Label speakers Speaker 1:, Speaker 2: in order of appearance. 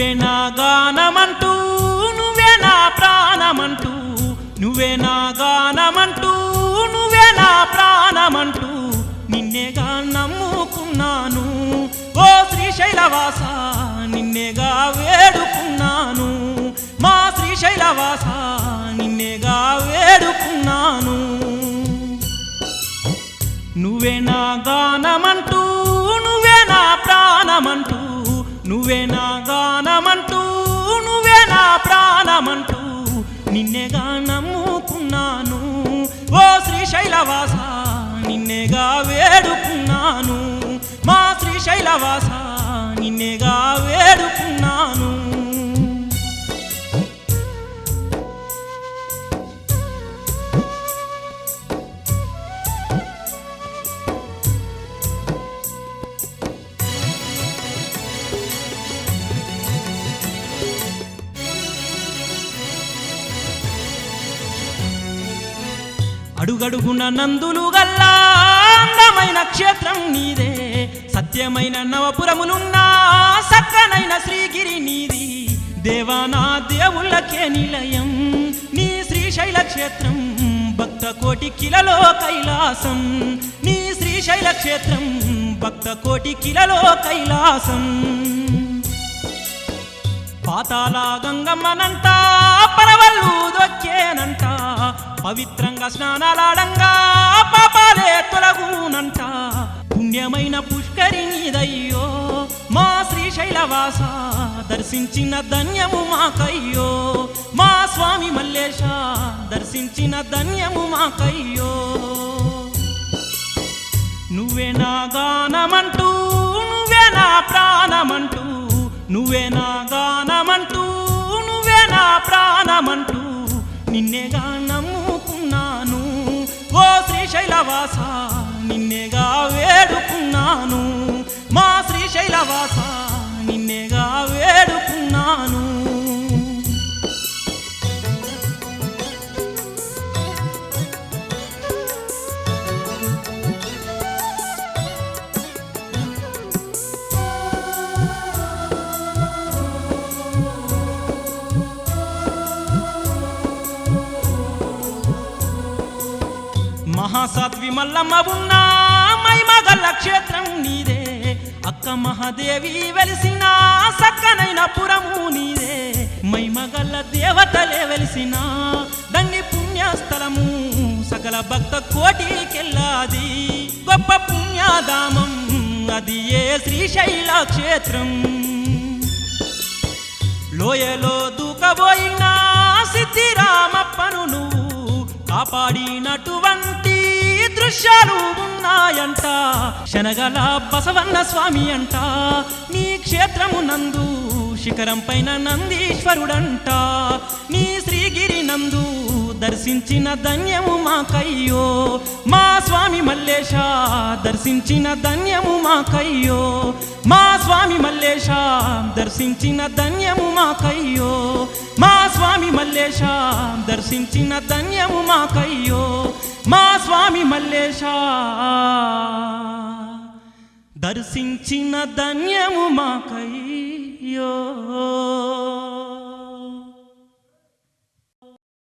Speaker 1: నువ్వే నా గానమంటూ నువ్వే నా ప్రాణమంటూ నువ్వే నా గానమంటూ నువ్వే నా ప్రాణమంటూ నిన్నేగా నమ్ముకున్నాను. ఓ శ్రీశైలవాస నిన్నేగా వేడుకున్నాను. మా శ్రీశైలవాస నిన్నేగా వేడుకున్నాను. నువ్వే నా గానమంటూ నువ్వే నా ప్రాణమంటూ నువ్వే నా ప్రాణమంటూ నిన్నేగా నమ్ముకున్నాను. ఓ శ్రీశైలవాస నిన్నేగా వేడుకున్నాను. మా శ్రీశైలవాసా అడుగడుగున నందులు గల్లా. అందమైన క్షేత్రం నీదే. సత్యమైన నవపురములున్న సక్కనైన శ్రీగిరి నీది. దేవానా దేవుళ్ళకే నిలయం నీ శ్రీశైల క్షేత్రం. భక్త కోటి కిలలో కైలాసం నీ శ్రీశైల క్షేత్రం. భక్త కోటి కిలలో కైలాసం. పాతాల గంగమ్మనంట పరవళ్ళు దొచ్చేనంట పవిత్రంగా స్నానాలాడంగా పాపాలే తొలగునంట. పుణ్యమైన పుష్కరిణిదయ్యో మా శ్రీశైలవాస దర్శించిన ధన్యము మాకయ్యో. మా స్వామి మల్లేశ దర్శించిన ధన్యము మాకయ్యో. నువ్వే నా గానమంటూ నువ్వే నా ప్రాణమంటూ నువ్వే నా గానమంటూ నువ్వే నా ప్రాణమంటూ నిన్నేగా నమ్ముకున్నాను ఓ శ్రీశైలవాసా మహాసాత్వి మల్లమ్మ ఉన్న మైమగల్ల క్షేత్రం నీదే. అక్క మహాదేవి వెలిసిన సక్కనైన పురము నీదే. మైమగల్ల దేవతలే వెలిసిన దండి పుణ్యస్థలము. సకల భక్త కోటికెళ్ళాది గొప్ప పుణ్యధామం. అది ఏ శ్రీశైల క్షేత్రం? లోయలో దూకబోయిన సిద్ధిరామప్పను నువ్వు కాపాడినటువంటి దృశ్యాలు ఉన్నాయంట. శనగల బసవన్న స్వామి అంట. నీ క్షేత్రము నందు శిఖరం పైన నందీశ్వరుడంట. నీ శ్రీగిరి నందు దర్శించిన ధన్యము మాకయ్యో. మా స్వామి మల్లేశ దర్శించిన ధన్యము మాకయ్యో. మా స్వామి మల్లేశ దర్శించిన ధన్యము మాకయ్యో. మా స్వామి మల్లేశ దర్శించిన ధన్యము మాకయ్యో. మా స్వామి మల్లేశ. దర్శించిన ధన్యము మాకయ్యో.